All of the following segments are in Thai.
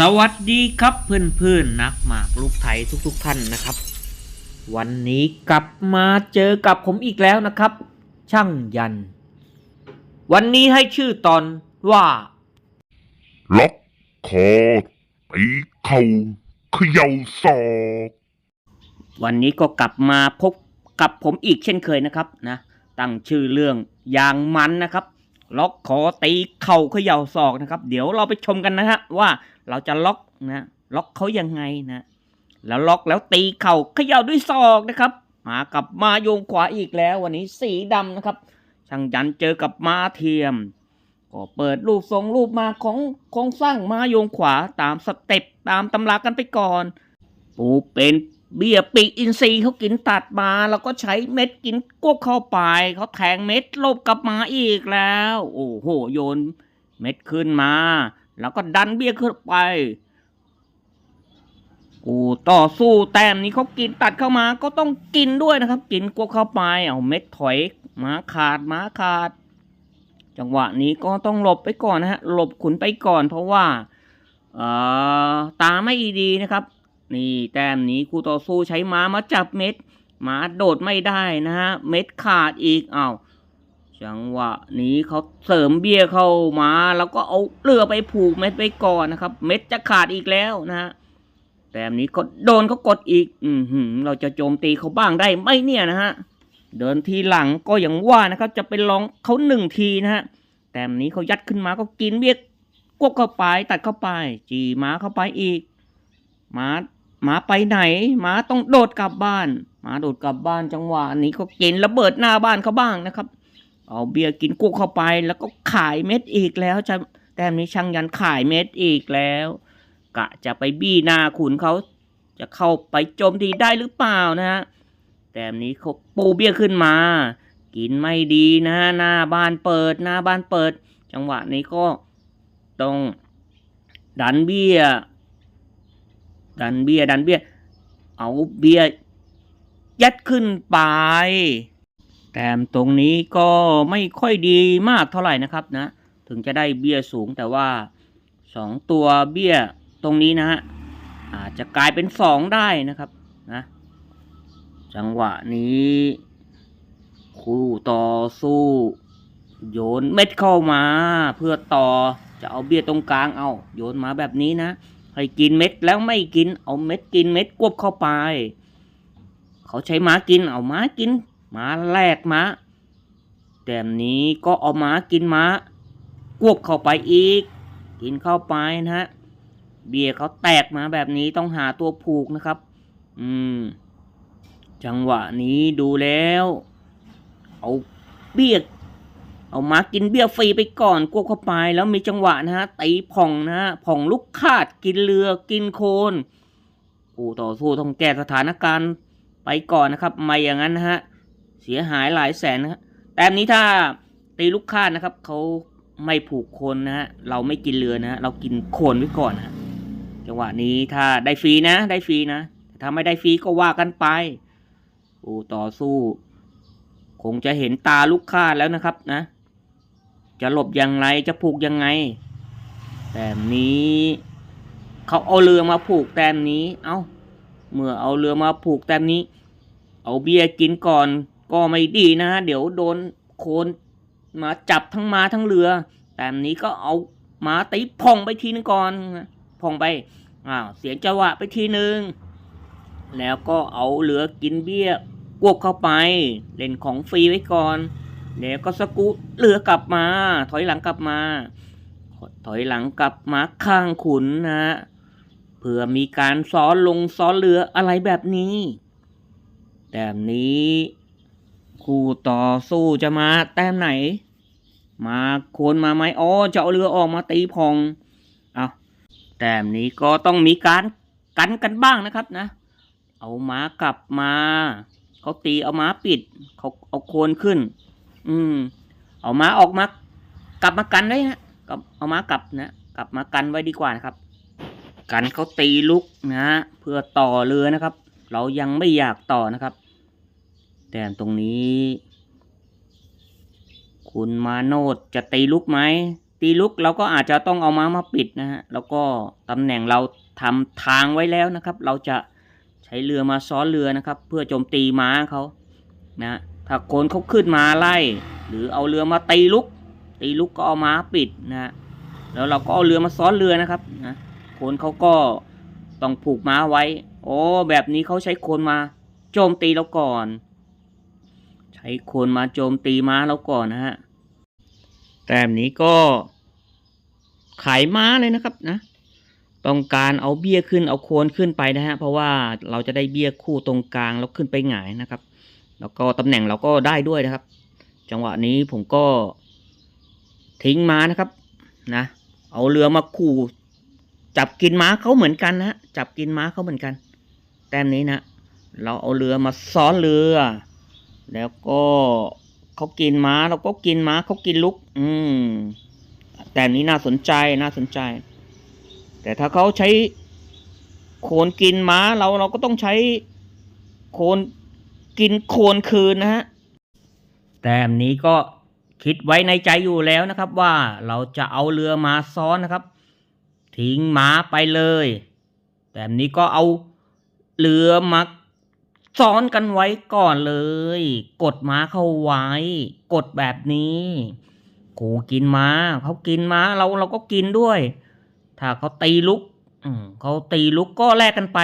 สวัสดีครับเพื่อนๆนักหมากลูกไทยทุกๆท่านนะครับ วันนี้กลับมาเจอกับผมอีกแล้วนะครับ ช่างยัน วันนี้ให้ชื่อตอนว่า ล็อกคอตีเข่าเขย่าศอกวันนี้ก็กลับมาพบกับผมอีกเช่นเคยนะครับนะตั้งชื่อเรื่องยางมันนะครับ ล็อกคอตีเข่าเขย่าศอกนะครับ เดี๋ยวเราไปชมกันนะฮะว่าเราจะล็อกนะล็อกเขายังไงนะแล้วล็อกแล้วตีเข่าเขย่าด้วยศอกนะครับ มากับมาโยงขวาอีกแล้ว วันนี้สีดำนะครับช่างยันเจอกับมาเทียมก็เปิดรูปทรงรูปมาของโครงสร้างมาโยงขวาตามสเต็ปตามตำรากันไปก่อนปูเป็น เบี้ยปีกอินทรีย์เขากินตัดมาแล้วก็ใช้เม็ดกินกวบเข้าไปเขาแทงเม็ดลบกลับมาอีกแล้ว โอ้โหโยน เม็ดขึ้นมา แล้วก็ดันเบี้ยขึ้นไปกูต่อสู้แต้มนี้เขากินตัดเข้ามาก็ต้องกินด้วยนะครับ กินกวบเข้าไปเอาเม็ดถอยหมาขาดหมาขาด จังหวะนี้ก็ต้องหลบไปก่อนนะฮะหลบขุนไปก่อน เพราะว่าเอ่อตาไม่ดีนะครับ นี่แต้มนี้คู่ต่อสู้ใช้ม้ามาจับเม็ดม้าโดดไม่ได้นะฮะ เม็ดขาดอีกอ้าวจังหวะนี้เขาเสริมเบี้ยเข้ามาแล้วก็เอาเรือไปผูกเม็ดไปก่อนนะครับ เม็ดจะขาดอีกแล้วนะฮะแต้มนี้ก็โดนเขากดอีก อือหือเราจะโจมตีเขาบ้างได้ไหมเนี่ยนะฮะเดินทีหลังก็อย่างว่านะครับ จะไปลองเขาหนึ่งทีนะฮะแต้มนี้เขายัดขึ้นมาก็กินเบี้ยกวบเข้าไปตัดเข้าไป จีม้าเข้าไปอีกม้า หมาไปไหนหมาต้องโดดกลับบ้านหมาโดดกลับบ้านจังหวะนี้ก็กินระเบิดหน้าบ้านเขาบ้างนะครับ เอาเบียร์กินกุ๊กเข้าไปแล้วก็ขายเม็ดอีกแล้วจะแต้มนี้ช่างยันขายเม็ดอีกแล้ว กะจะไปบี้หน้าขุนเขาจะเข้าไปโจมตีได้หรือเปล่านะฮะแต้มนี้เขาปูเบี้ยขึ้นมา กินไม่ดีนะหน้าบ้านเปิดหน้าบ้านเปิด จังหวะนี้ก็ต้องดันเบี้ย ดันเบียร์ดันเบียร์เอาเบียร์ยัดขึ้นไป แต้มตรงนี้ก็ไม่ค่อยดีมากเท่าไหร่นะครับนะ ถึงจะได้เบียร์สูงแต่ว่าสองตัวเบียร์ตรงนี้นะฮะอาจจะกลายเป็นสองได้นะครับนะจังหวะนี้ คู่ต่อสู้ โยนเม็ดเข้ามาเพื่อต่อจะเอาเบียร์ตรงกลางเอาโยนมาแบบนี้นะ ให้กินเม็ดแล้วไม่กิน เอาเม็ดกินเม็ดกวบเข้าไป เขาใช้ม้ากิน เอาม้ากิน ม้าแลกม้า แต่นี้ก็เอาม้ากินม้ากวบเข้าไปอีก กินเข้าไปนะฮะ เบียร์เขาแตกมาแบบนี้ต้องหาตัวผูกนะครับ อืม จังหวะนี้ดูแล้ว เอาเบียร์ เอามากินเบี้ยฟรีไปก่อนกวบเข้าไป แล้วมีจังหวะนะฮะตีผ่องนะฮะผ่องลูกคาดกินเรือกินโคนผู้ต่อสู้ต้องแก้สถานการณ์ไปก่อนนะครับ ไม่อย่างนั้นนะฮะเสียหายหลายแสนนะฮะแต่นี้ถ้าตีลูกคาดนะครับเขาไม่ผูกโคนนะฮะเราไม่กินเรือนะฮะเรากินโคนไว้ก่อนนะจังหวะนี้ถ้าได้ฟรีนะ ได้ฟรีนะถ้าไม่ได้ฟรีก็ว่ากันไปผู้ต่อสู้ คงจะเห็นตาลูกคาดแล้วนะครับนะ จะหลบยังไงจะผูกยังไง แต้มนี้เขาเอาเรือมาผูกแต้มนี้ เอา้า เมื่อเอาเรือมาผูกแต้มนี้ เอาเบียร์กินก่อนก็ไม่ดีนะฮะเดี๋ยวโดนโคนมาจับทั้งมาทั้งเรือ แต้มนี้ก็เอาหมาตีพองไปทีนึงก่อนพองไปอ้าวเสียงจังหวะไปทีนึงแล้วก็เอาเรือกินเบี้ยกวบเข้าไป เล่นของฟรีไว้ก่อน แล้วก็สกูตเรือกลับมา ถอยหลังกลับมา ถอยหลังกลับมาข้างขุนนะฮะเพื่อมีการซ้อนลงซ้อนเรืออะไรแบบนี้แต้มนี้คู่ต่อสู้จะมาแต้มไหน มาโคนมาไหมอ๋อจะเอาเรือออกมาตีพองเอาแต้มนี้ก็ต้องมีการกันกันบ้างนะครับนะ เอาม้ากลับมา เขาตีเอาม้าปิด เขาเอาโคนขึ้น อืม เอาม้าออกมากลับมากันไว้ฮะกับเอาม้ากลับนะกลับมากันไว้ดีกว่านะครับ กันเขาตีลุกนะฮะเพื่อต่อเรือนะครับ เรายังไม่อยากต่อนะครับ แต่ตรงนี้ คุณมาโนดจะตีลุกไหมตีลุกเราก็อาจจะต้องเอาม้ามาปิดนะฮะแล้วก็ตำแหน่งเราทำทางไว้แล้วนะครับ เราจะใช้เรือมาซ้อนเรือนะครับ เพื่อโจมตีม้าเขานะ ถ้าคนเขาขึ้นมาไล่ หรือเอาเรือมาตีลุก ตีลุกก็เอาม้าปิดนะฮะแล้วเราก็เอาเรือมาซ้อนเรือนะครับนะคนเขาก็ต้องผูกม้าไว้ โอ้แบบนี้เขาใช้คนมาโจมตีเราก่อน ใช้คนมาโจมตีม้าเราก่อนนะฮะแต้มนี้ก็ ขายม้าเลยนะครับนะต้องการเอาเบี้ยขึ้นเอาโคนขึ้นไปนะฮะเพราะว่าเราจะได้เบี้ยคู่ตรงกลางแล้วขึ้นไปหงายนะครับ แล้วก็ตำแหน่งเราก็ได้ด้วยนะครับ จังหวะนี้ผมก็ทิ้งม้านะครับนะ เอาเรือมาขู่ จับกินม้าเขาเหมือนกันนะฮะจับกินม้าเขาเหมือนกัน แต้มนี้นะเราเอาเรือมาซ้อนเรือ แล้วก็เขากินม้าเราก็กินม้าเขากินลุก อืมแต่นี้น่าสนใจน่าสนใจ แต่ถ้าเขาใช้โคนกินม้าเราเราก็ต้องใช้โคน กินโคนคืนนะฮะแต้มนี้ก็คิดไว้ในใจอยู่แล้วนะครับ ว่าเราจะเอาเรือมาซ้อนนะครับ ทิ้งม้าไปเลย แต้มนี้ก็เอาเรือมาซ้อนกันไว้ก่อนเลย กดม้าเข้าไว้ กดแบบนี้กูกินม้าเขากินม้าเราเราก็กินด้วย ถ้าเขาตีลุกเขาตีลุกก็แลกกันไป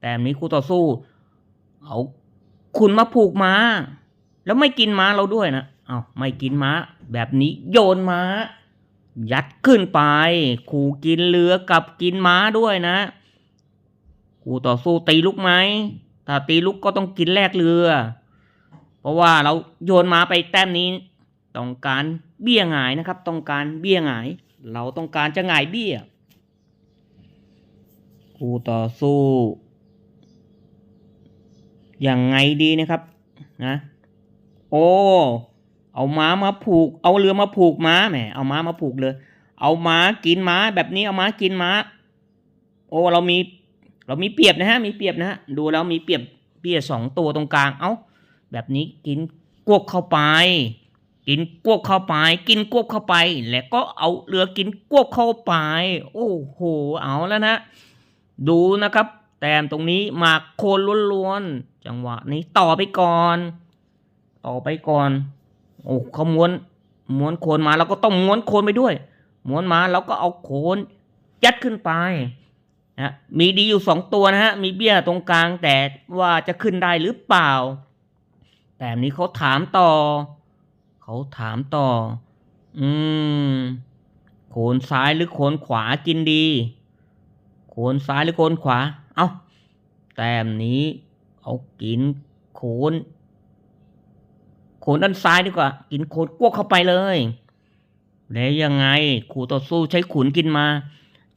แต่นนี้คู่ต่อสู้ เอา คุณมาผูกม้า แล้วไม่กินม้าเราด้วยนะเอาไม่กินม้า แบบนี้โยนม้า ยัดขึ้นไป ขู่กินเรือกับกินม้าด้วยนะคู่ต่อสู้ตีลุกไหมถ้าตีลุกก็ต้องกินแลกเรือ เพราะว่าเราโยนม้าไปแต้มนี้ ต้องการเบี้ยหงายนะครับ ต้องการเบี้ยหงาย เราต้องการจะหงายเบี้ยคู่ต่อสู้ อย่างไงดีนะครับนะโอ้เอาม้ามาผูก เอาเรือมาผูกม้าแหมเอาม้ามาผูกเลย เอาม้ากินม้าแบบนี้เอาม้ากินม้า โอ้เรามีเรามีเปรียบนะฮะมีเปรียบนะฮะดูแล้วมีเปรียบเบี้ยสองตัวตรงกลางเอ้าแบบนี้กินกวกเข้าไป กินกวกเข้าไป กินกวกเข้าไป แล้วก็เอาเรือกินกวกเข้าไป โอ้โหเอาแล้วนะ ดูนะครับ แต้มตรงนี้หมากโคนล้วนๆ จังหวะนี้ต่อไปก่อน ต่อไปก่อน โอ้เขาม้วนม้วนโคนมาเราก็ต้องม้วนโคนไปด้วย ม้วนมาเราก็เอาโคนยัดขึ้นไปนะมีดีอยู่สองตัวนะฮะ มีเบี้ยตรงกลางแต่ว่าจะขึ้นได้หรือเปล่า แต่อันนี้เขาถามต่อ เขาถามต่อ อืมโคนซ้ายหรือโคนขวากินดีโคนซ้ายหรือโคนขวา เอาแต้มนี้เอากินโคนโคนด้านซ้ายดีกว่า กินโคนกวกเข้าไปเลย แล้วยังไงขู่ต่อสู้ใช้ขุนกินมา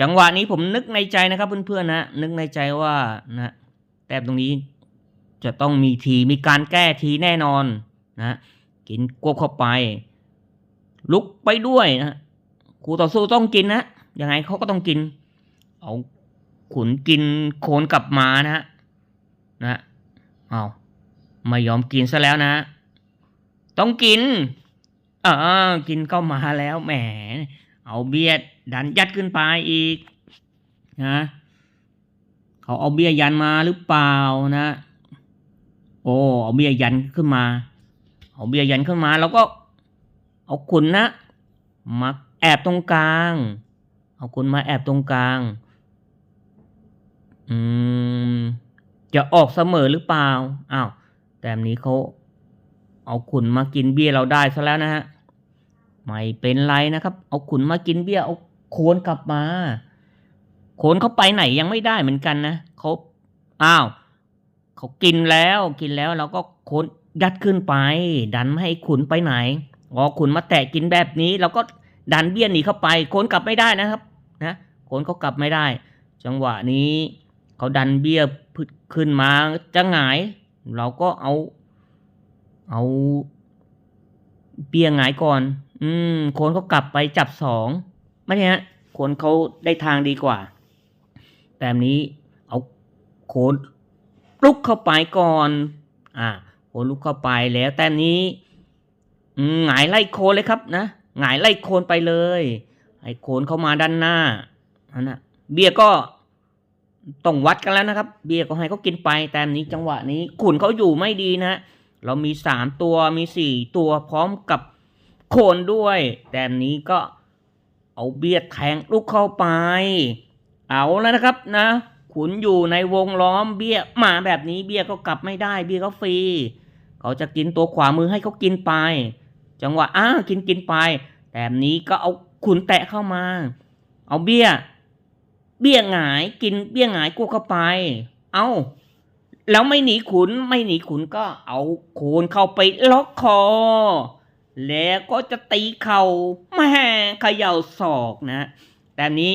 จังหวะนี้ผมนึกในใจนะครับเพื่อนๆนะนึกในใจว่านะแต้มตรงนี้จะต้องมีทีมีการแก้ทีแน่นอนนะกินกวบเข้าไป ลุกไปด้วยนะคู่ต่อสู้ต้องกินนะยังไงเขาก็ต้องกิน เอา ขุนกินโคนกลับมานะฮะนะเอาไม่ยอมกินซะแล้วนะ ต้องกิน เออกินเข้ามาแล้วแหม เอาเบียดดันยัดขึ้นไปอีกนะเขาเอาเบียยันมาหรือเปล่านะ โอ้เอาเบียยันขึ้นมา เอาเบียยันขึ้นมาแล้วก็ เอาขุนนะมาแอบตรงกลาง เอาขุนมาแอบตรงกลาง อืม จะออกเสมอหรือเปล่า อ้าว แต่อันนี้เขาเอาขุนมากินเบี้ยเราได้ซะแล้วนะฮะ ไม่เป็นไรนะครับ เอาขุนมากินเบี้ย เอาโคนกลับมา โคนเขาไปไหนยังไม่ได้เหมือนกันนะเขาอ้าว เขากินแล้ว กินแล้วเราก็โคนยัดขึ้นไป ดันไม่ให้ขุนไปไหน อ๋อ ขุนมาแตะกินแบบนี้เราก็ดันเบี้ยหนีเข้าไป โคนกลับไม่ได้นะครับ นะ โคนเขากลับไม่ได้ จังหวะนี้ เขาดันเบี้ยขึ้นมาจะหงาย เราก็เอา เอาเบี้ยหงายก่อน อืมโคนเขากลับไปจับสองไม่ใช่ฮะโคนเขาได้ทางดีกว่าแต่แบบนี้เอาโคนลุกเข้าไปก่อน อ่าโคนลุกเข้าไปแล้วแต่นี้หงายไล่โคนเลยครับนะหงายไล่โคนไปเลย ไอ้โคนเข้ามาด้านหน้านั่นนะเบียร์ก็ ต้องวัดกันแล้วนะครับ เบียร์ก็ให้เขากินไปแต่นี้จังหวะนี้ขุนเขาอยู่ไม่ดีนะเรามีสามตัวมีสี่ตัวพร้อมกับโคนด้วย แต่นี้ก็เอาเบียร์แทงลูกเข้าไป เอาแล้วนะครับนะ ขุนอยู่ในวงล้อมเบี้ยมาแบบนี้เบี้ยก็กลับไม่ได้เบี้ยก็ฟรีเขาจะกินตัวขวามือให้เขากินไป จังหวะอ้ากินกินไป แต่นี้ก็เอาขุนแตะเข้ามา เอาเบี้ย เบี้ยหงายกินเบี้ยหงายกู้เข้าไป เอาแล้วไม่หนีขุนไม่หนีขุนก็เอาโคนเข้าไปล็อกคอ แล้วก็จะตีเข่าแม่เขย่าศอกนะ แต่นี้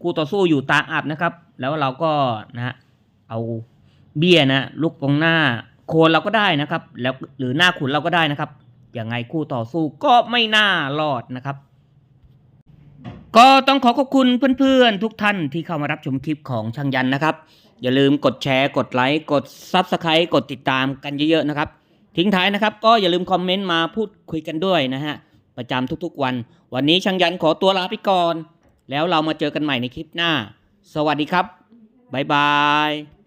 คู่ต่อสู้อยู่ตาอับนะครับ แล้วเราก็นะฮะเอาเบี้ยนะลุกตรงหน้าโคนเราก็ได้นะครับ แล้วหรือหน้าขุนเราก็ได้นะครับยังไงคู่ต่อสู้ก็ไม่น่ารอดนะครับ ก็ต้องขอขอบคุณเพื่อนๆ ทุกท่านที่เข้ามารับชมคลิปของช่างยันนะครับ อย่าลืมกดแชร์ กดไลค์ กดซับสไครต์กดติดตามกันเยอะๆนะครับ ทิ้งท้ายนะครับ ก็อย่าลืมคอมเมนต์มาพูดคุยกันด้วยนะฮะ ประจำทุกๆวัน วันนี้ช่างยันขอตัวลาไปก่อน แล้วเรามาเจอกันใหม่ในคลิปหน้า สวัสดีครับ บ๊ายบาย